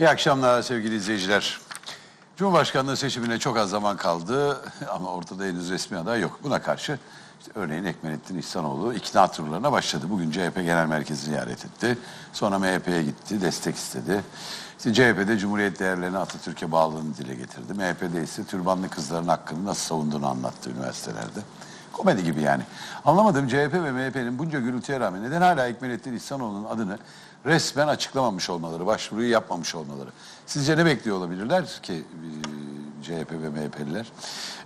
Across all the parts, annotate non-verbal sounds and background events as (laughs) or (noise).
İyi akşamlar sevgili izleyiciler. Cumhurbaşkanlığı seçimine çok az zaman kaldı (laughs) ama ortada henüz resmi aday yok. Buna karşı işte örneğin Ekmelettin İhsanoğlu ikna turlarına başladı. Bugün CHP Genel Merkezi ziyaret etti. Sonra MHP'ye gitti, destek istedi. İşte CHP'de Cumhuriyet değerlerini Atatürk'e bağlılığını dile getirdi. MHP'de ise türbanlı kızların hakkını nasıl savunduğunu anlattı üniversitelerde. Komedi gibi yani. Anlamadım CHP ve MHP'nin bunca gürültüye rağmen neden hala Ekmelettin İhsanoğlu'nun adını resmen açıklamamış olmaları, başvuruyu yapmamış olmaları. Sizce ne bekliyor olabilirler ki e, CHP ve MHP'liler?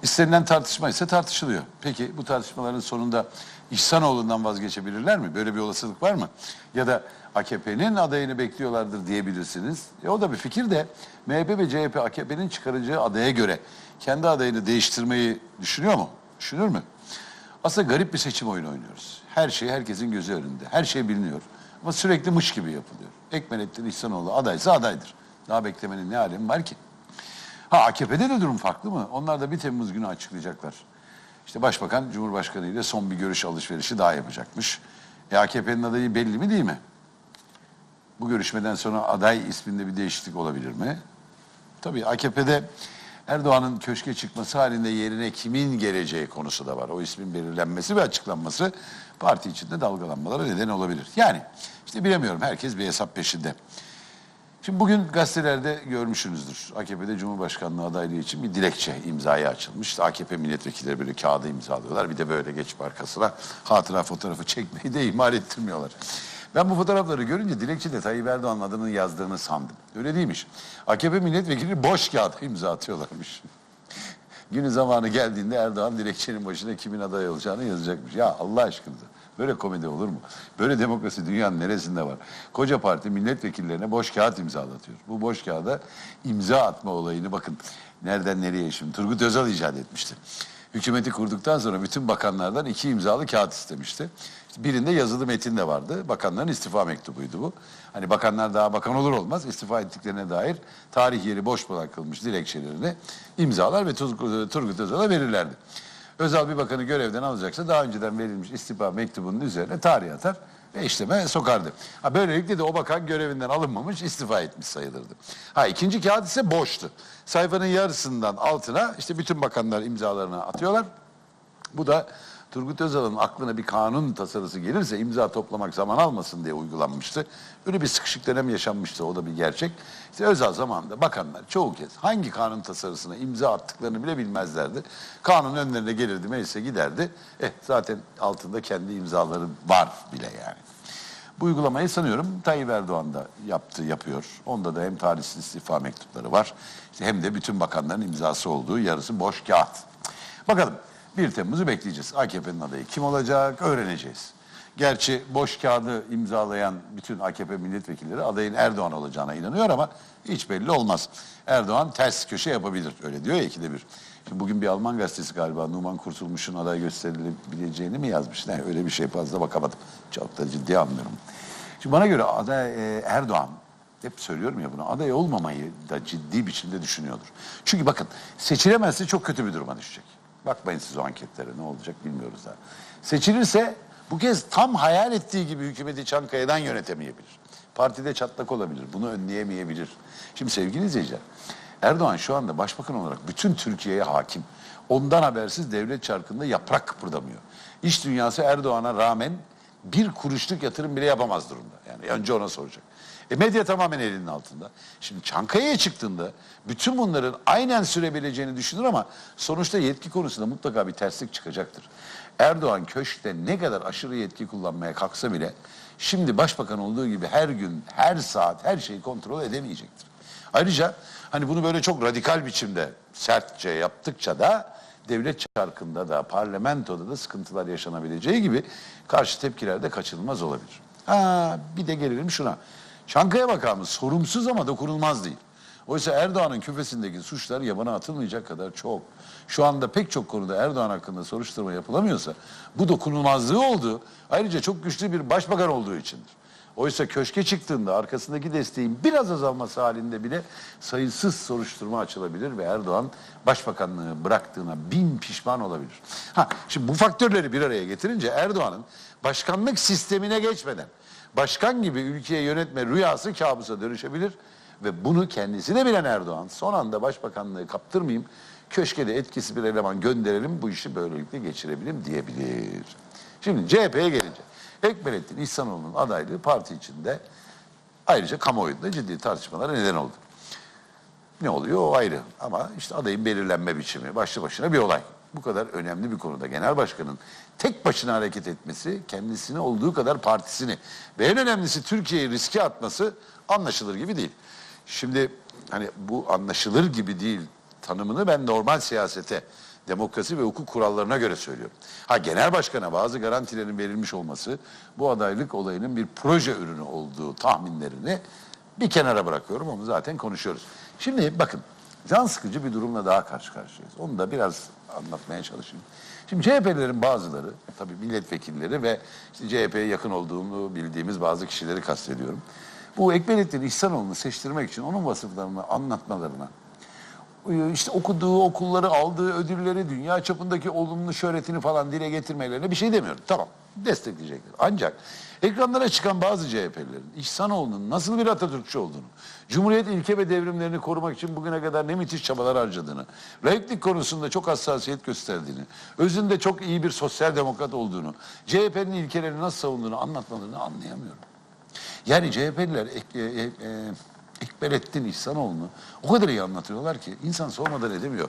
İstenilen tartışma ise tartışılıyor. Peki bu tartışmaların sonunda İhsanoğlu'ndan vazgeçebilirler mi? Böyle bir olasılık var mı? Ya da AKP'nin adayını bekliyorlardır diyebilirsiniz. E o da bir fikir de MHP ve CHP AKP'nin çıkaracağı adaya göre kendi adayını değiştirmeyi düşünüyor mu? Düşünür mü? Aslında garip bir seçim oyunu oynuyoruz. Her şey herkesin gözü önünde. Her şey biliniyor. Ama sürekli mış gibi yapılıyor. Ekmelettin İhsanoğlu adaysa adaydır. Daha beklemenin ne alemi var ki? Ha AKP'de de durum farklı mı? Onlar da 1 Temmuz günü açıklayacaklar. İşte Başbakan Cumhurbaşkanı ile son bir görüş alışverişi daha yapacakmış. E AKP'nin adayı belli mi değil mi? Bu görüşmeden sonra aday isminde bir değişiklik olabilir mi? Tabii AKP'de Erdoğan'ın köşke çıkması halinde yerine kimin geleceği konusu da var. O ismin belirlenmesi ve açıklanması parti içinde dalgalanmalara neden olabilir. Yani işte bilemiyorum herkes bir hesap peşinde. Şimdi bugün gazetelerde görmüşsünüzdür. AKP'de Cumhurbaşkanlığı adaylığı için bir dilekçe imzaya açılmış. İşte AKP milletvekilleri böyle kağıda imzalıyorlar. Bir de böyle geçip arkasına hatıra fotoğrafı çekmeyi de ihmal ettirmiyorlar. Ben bu fotoğrafları görünce dilekçede Tayyip Erdoğan'ın adını yazdığını sandım. Öyle değilmiş. AKP milletvekili boş kağıda imza atıyorlarmış. (laughs) Günü zamanı geldiğinde Erdoğan dilekçenin başına kimin aday olacağını yazacakmış. Ya Allah aşkınıza böyle komedi olur mu? Böyle demokrasi dünyanın neresinde var? Koca parti milletvekillerine boş kağıt imzalatıyor. Bu boş kağıda imza atma olayını bakın nereden nereye şimdi Turgut Özal icat etmişti. Hükümeti kurduktan sonra bütün bakanlardan iki imzalı kağıt istemişti. Birinde yazılı metin de vardı. Bakanların istifa mektubuydu bu. Hani bakanlar daha bakan olur olmaz istifa ettiklerine dair tarih yeri boş bırakılmış dilekçelerini imzalar ve Turgut Özal'a verirlerdi. Özal bir bakanı görevden alacaksa daha önceden verilmiş istifa mektubunun üzerine tarih atar işleme sokardı. Ha böylelikle de o bakan görevinden alınmamış istifa etmiş sayılırdı. Ha ikinci kağıt ise boştu. Sayfanın yarısından altına işte bütün bakanlar imzalarını atıyorlar. Bu da Turgut Özal'ın aklına bir kanun tasarısı gelirse imza toplamak zaman almasın diye uygulanmıştı. Öyle bir sıkışık dönem yaşanmıştı o da bir gerçek. İşte Özal zamanında bakanlar çoğu kez hangi kanun tasarısına imza attıklarını bile bilmezlerdi. Kanun önlerine gelirdi meclise giderdi. Eh zaten altında kendi imzaları var bile yani. Bu uygulamayı sanıyorum Tayyip Erdoğan da yaptı, yapıyor. Onda da hem tarihsiz istifa mektupları var işte hem de bütün bakanların imzası olduğu yarısı boş kağıt. Bakalım 1 Temmuz'u bekleyeceğiz. AKP'nin adayı kim olacak öğreneceğiz. Gerçi boş kağıdı imzalayan bütün AKP milletvekilleri adayın Erdoğan olacağına inanıyor ama hiç belli olmaz. Erdoğan ters köşe yapabilir öyle diyor ya ikide bir. Şimdi bugün bir Alman gazetesi galiba Numan Kurtulmuş'un aday gösterilebileceğini mi yazmış? Ne, öyle bir şey fazla bakamadım. Çok da ciddi anlıyorum. Şimdi bana göre aday e, Erdoğan hep söylüyorum ya bunu aday olmamayı da ciddi biçimde düşünüyordur. Çünkü bakın seçilemezse çok kötü bir duruma düşecek. Bakmayın siz o anketlere ne olacak bilmiyoruz daha. Seçilirse bu kez tam hayal ettiği gibi hükümeti Çankaya'dan yönetemeyebilir. Partide çatlak olabilir. Bunu önleyemeyebilir. Şimdi sevgili izleyiciler Erdoğan şu anda başbakan olarak bütün Türkiye'ye hakim. Ondan habersiz devlet çarkında yaprak kıpırdamıyor. İş dünyası Erdoğan'a rağmen bir kuruşluk yatırım bile yapamaz durumda. Yani önce ona soracak. E medya tamamen elinin altında. Şimdi Çankaya'ya çıktığında bütün bunların aynen sürebileceğini düşünür ama sonuçta yetki konusunda mutlaka bir terslik çıkacaktır. Erdoğan köşkte ne kadar aşırı yetki kullanmaya kalksa bile şimdi başbakan olduğu gibi her gün, her saat her şeyi kontrol edemeyecektir. Ayrıca hani bunu böyle çok radikal biçimde sertçe yaptıkça da devlet çarkında da parlamentoda da sıkıntılar yaşanabileceği gibi karşı tepkiler de kaçınılmaz olabilir. Ha bir de gelelim şuna. Çankaya makamı sorumsuz ama dokunulmaz değil. Oysa Erdoğan'ın küfesindeki suçlar yabana atılmayacak kadar çok. Şu anda pek çok konuda Erdoğan hakkında soruşturma yapılamıyorsa bu dokunulmazlığı olduğu ayrıca çok güçlü bir başbakan olduğu içindir. Oysa köşke çıktığında arkasındaki desteğin biraz azalması halinde bile sayısız soruşturma açılabilir ve Erdoğan başbakanlığı bıraktığına bin pişman olabilir. Ha, şimdi bu faktörleri bir araya getirince Erdoğan'ın başkanlık sistemine geçmeden başkan gibi ülkeyi yönetme rüyası kabusa dönüşebilir. Ve bunu kendisi de bilen Erdoğan son anda başbakanlığı kaptırmayayım, köşke de etkisi bir eleman gönderelim bu işi böylelikle geçirebilirim diyebilir. Şimdi CHP'ye gelince Ekmelettin İhsanoğlu'nun adaylığı parti içinde ayrıca kamuoyunda ciddi tartışmalara neden oldu. Ne oluyor o ayrı ama işte adayın belirlenme biçimi başlı başına bir olay. Bu kadar önemli bir konuda genel başkanın tek başına hareket etmesi, kendisini olduğu kadar partisini ve en önemlisi Türkiye'yi riske atması anlaşılır gibi değil. Şimdi hani bu anlaşılır gibi değil tanımını ben normal siyasete, demokrasi ve hukuk kurallarına göre söylüyorum. Ha genel başkana bazı garantilerin verilmiş olması bu adaylık olayının bir proje ürünü olduğu tahminlerini bir kenara bırakıyorum ama zaten konuşuyoruz. Şimdi bakın can sıkıcı bir durumla daha karşı karşıyayız. Onu da biraz anlatmaya çalışayım. Şimdi CHP'lilerin bazıları, tabii milletvekilleri ve işte CHP'ye yakın olduğunu bildiğimiz bazı kişileri kastediyorum. Bu Ekmelettin İhsanoğlu'nu seçtirmek için onun vasıflarını anlatmalarına, işte okuduğu okulları, aldığı ödülleri, dünya çapındaki olumlu şöhretini falan dile getirmelerine bir şey demiyorum. Tamam, destekleyecekler. Ancak ekranlara çıkan bazı CHP'lilerin İhsanoğlu'nun nasıl bir Atatürkçü olduğunu, Cumhuriyet ilke ve devrimlerini korumak için bugüne kadar ne müthiş çabalar harcadığını, laiklik konusunda çok hassasiyet gösterdiğini, özünde çok iyi bir sosyal demokrat olduğunu, CHP'nin ilkelerini nasıl savunduğunu anlatmalarını anlayamıyorum. Yani CHP'liler ek, e, e, e, Ekmelettin İhsanoğlu'nu o kadar iyi anlatıyorlar ki insan sormadan edemiyor.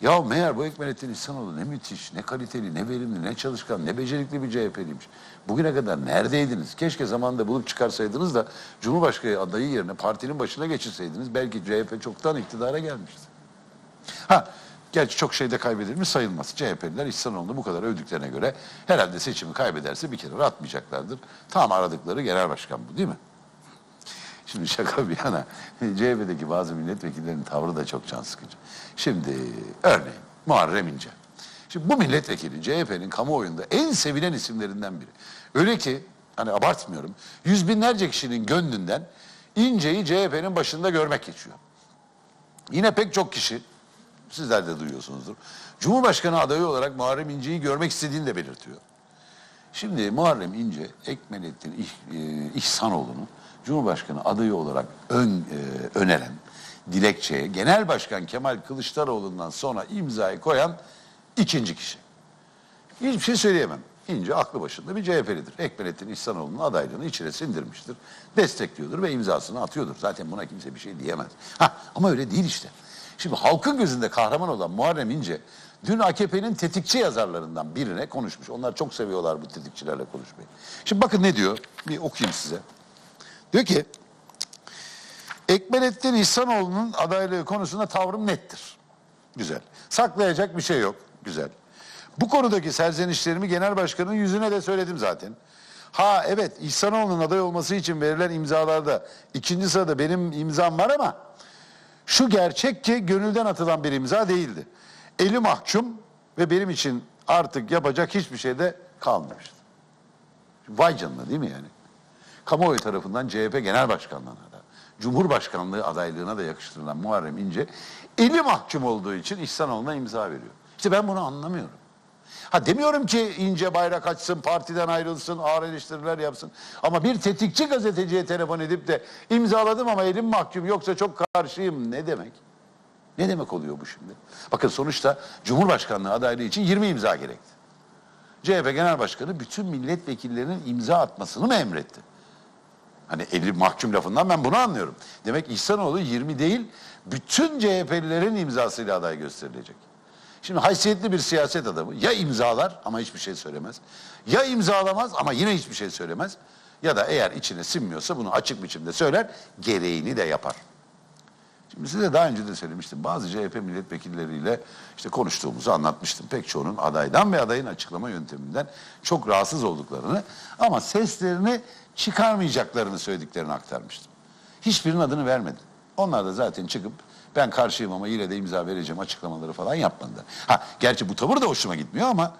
Ya meğer bu Ekmelettin İhsanoğlu ne müthiş, ne kaliteli, ne verimli, ne çalışkan, ne becerikli bir CHP'liymiş. Bugüne kadar neredeydiniz? Keşke zamanında bulup çıkarsaydınız da Cumhurbaşkanı adayı yerine partinin başına geçirseydiniz belki CHP çoktan iktidara gelmişti. Ha, gerçi çok şeyde kaybedilmiş sayılmaz. CHP'liler İhsanoğlu'nu bu kadar övdüklerine göre herhalde seçimi kaybederse bir kere atmayacaklardır. Tam aradıkları genel başkan bu değil mi? Şimdi şaka bir yana (laughs) CHP'deki bazı milletvekillerinin tavrı da çok can sıkıcı. Şimdi örneğin Muharrem İnce. Şimdi bu milletvekili CHP'nin kamuoyunda en sevilen isimlerinden biri. Öyle ki hani abartmıyorum yüz binlerce kişinin gönlünden İnce'yi CHP'nin başında görmek geçiyor. Yine pek çok kişi sizler de duyuyorsunuzdur. Cumhurbaşkanı adayı olarak Muharrem İnce'yi görmek istediğini de belirtiyor. Şimdi Muharrem İnce, Ekmelettin İh, e, İhsanoğlu'nu Cumhurbaşkanı adayı olarak ön, e, öneren dilekçeye Genel Başkan Kemal Kılıçdaroğlu'ndan sonra imzayı koyan ikinci kişi. Hiçbir şey söyleyemem. İnce aklı başında bir CHP'lidir. Ekmelettin İhsanoğlu'nun adaylığını içine sindirmiştir. Destekliyordur ve imzasını atıyordur. Zaten buna kimse bir şey diyemez. Ha, ama öyle değil işte. Şimdi halkın gözünde kahraman olan Muharrem İnce dün AKP'nin tetikçi yazarlarından birine konuşmuş. Onlar çok seviyorlar bu tetikçilerle konuşmayı. Şimdi bakın ne diyor? Bir okuyayım size. Diyor ki Ekmelettin İhsanoğlu'nun adaylığı konusunda tavrım nettir. Güzel. Saklayacak bir şey yok. Güzel. Bu konudaki serzenişlerimi genel başkanın yüzüne de söyledim zaten. Ha evet İhsanoğlu'nun aday olması için verilen imzalarda ikinci sırada benim imzam var ama şu gerçek ki gönülden atılan bir imza değildi. Eli mahkum ve benim için artık yapacak hiçbir şey de kalmamıştı. Vay canına değil mi yani? Kamuoyu tarafından CHP Genel Başkanlığı'na da, Cumhurbaşkanlığı adaylığına da yakıştırılan Muharrem İnce, eli mahkum olduğu için İhsanoğlu'na imza veriyor. İşte ben bunu anlamıyorum. Ha demiyorum ki İnce bayrak açsın, partiden ayrılsın, ağır eleştiriler yapsın. Ama bir tetikçi gazeteciye telefon edip de imzaladım ama elim mahkum yoksa çok karşıyım ne demek? Ne demek oluyor bu şimdi? Bakın sonuçta Cumhurbaşkanlığı adaylığı için 20 imza gerekti. CHP Genel Başkanı bütün milletvekillerinin imza atmasını mı emretti? Hani eli mahkum lafından ben bunu anlıyorum. Demek İhsanoğlu 20 değil, bütün CHP'lilerin imzasıyla aday gösterilecek. Şimdi haysiyetli bir siyaset adamı ya imzalar ama hiçbir şey söylemez. Ya imzalamaz ama yine hiçbir şey söylemez. Ya da eğer içine sinmiyorsa bunu açık biçimde söyler, gereğini de yapar. Şimdi size daha önce de söylemiştim. Bazı CHP milletvekilleriyle işte konuştuğumuzu anlatmıştım. Pek çoğunun adaydan ve adayın açıklama yönteminden çok rahatsız olduklarını ama seslerini çıkarmayacaklarını söylediklerini aktarmıştım. Hiçbirinin adını vermedim. Onlar da zaten çıkıp ben karşıyım ama yine de imza vereceğim açıklamaları falan yapmadılar. Ha gerçi bu tavır da hoşuma gitmiyor ama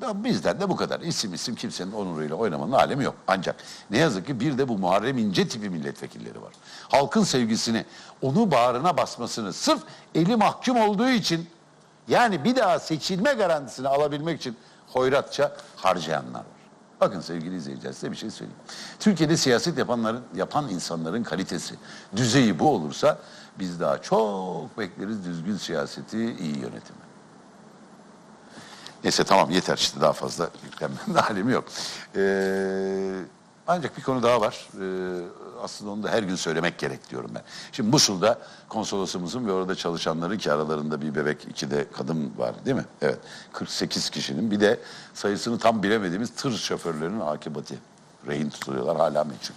bizden de bu kadar. İsim isim kimsenin onuruyla oynamanın alemi yok. Ancak ne yazık ki bir de bu Muharrem İnce tipi milletvekilleri var. Halkın sevgisini, onu bağrına basmasını sırf eli mahkum olduğu için yani bir daha seçilme garantisini alabilmek için hoyratça harcayanlar var. Bakın sevgili izleyiciler size bir şey söyleyeyim. Türkiye'de siyaset yapanların, yapan insanların kalitesi, düzeyi bu olursa biz daha çok bekleriz düzgün siyaseti, iyi yönetimi. Neyse tamam yeter işte daha fazla yüklenmenin (laughs) halimi yok. Ee, ancak bir konu daha var. Ee, aslında onu da her gün söylemek gerek diyorum ben. Şimdi Musul'da konsolosumuzun ve orada çalışanların ki aralarında bir bebek, iki de kadın var değil mi? Evet. 48 kişinin bir de sayısını tam bilemediğimiz tır şoförlerinin akıbeti. Rehin tutuluyorlar hala meçhul.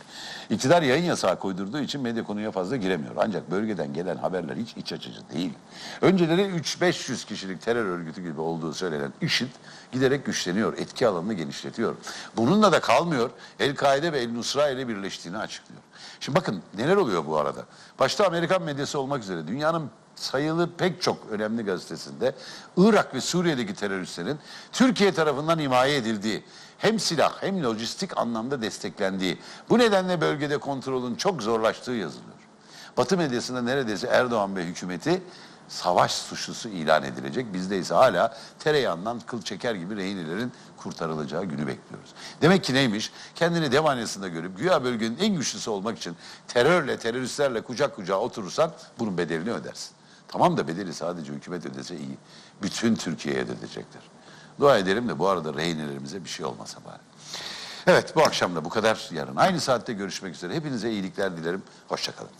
İktidar yayın yasağı koydurduğu için medya konuya fazla giremiyor. Ancak bölgeden gelen haberler hiç iç açıcı değil. Önceleri 3-500 kişilik terör örgütü gibi olduğu söylenen IŞİD giderek güçleniyor, etki alanını genişletiyor. Bununla da kalmıyor, El-Kaide ve El-Nusra ile birleştiğini açıklıyor. Şimdi bakın neler oluyor bu arada. Başta Amerikan medyası olmak üzere dünyanın sayılı pek çok önemli gazetesinde Irak ve Suriye'deki teröristlerin Türkiye tarafından himaye edildiği, hem silah hem lojistik anlamda desteklendiği, bu nedenle bölgede kontrolün çok zorlaştığı yazılıyor. Batı medyasında neredeyse Erdoğan ve hükümeti savaş suçlusu ilan edilecek. Bizde ise hala tereyağından kıl çeker gibi rehinelerin kurtarılacağı günü bekliyoruz. Demek ki neymiş? Kendini dev hanesinde görüp güya bölgenin en güçlüsü olmak için terörle, teröristlerle kucak kucağa oturursan bunun bedelini ödersin. Tamam da bedeli sadece hükümet ödese iyi. Bütün Türkiye'ye de ödeyecekler. Dua edelim de bu arada rehinelerimize bir şey olmasa bari. Evet bu akşam da bu kadar. Yarın aynı saatte görüşmek üzere. Hepinize iyilikler dilerim. Hoşçakalın.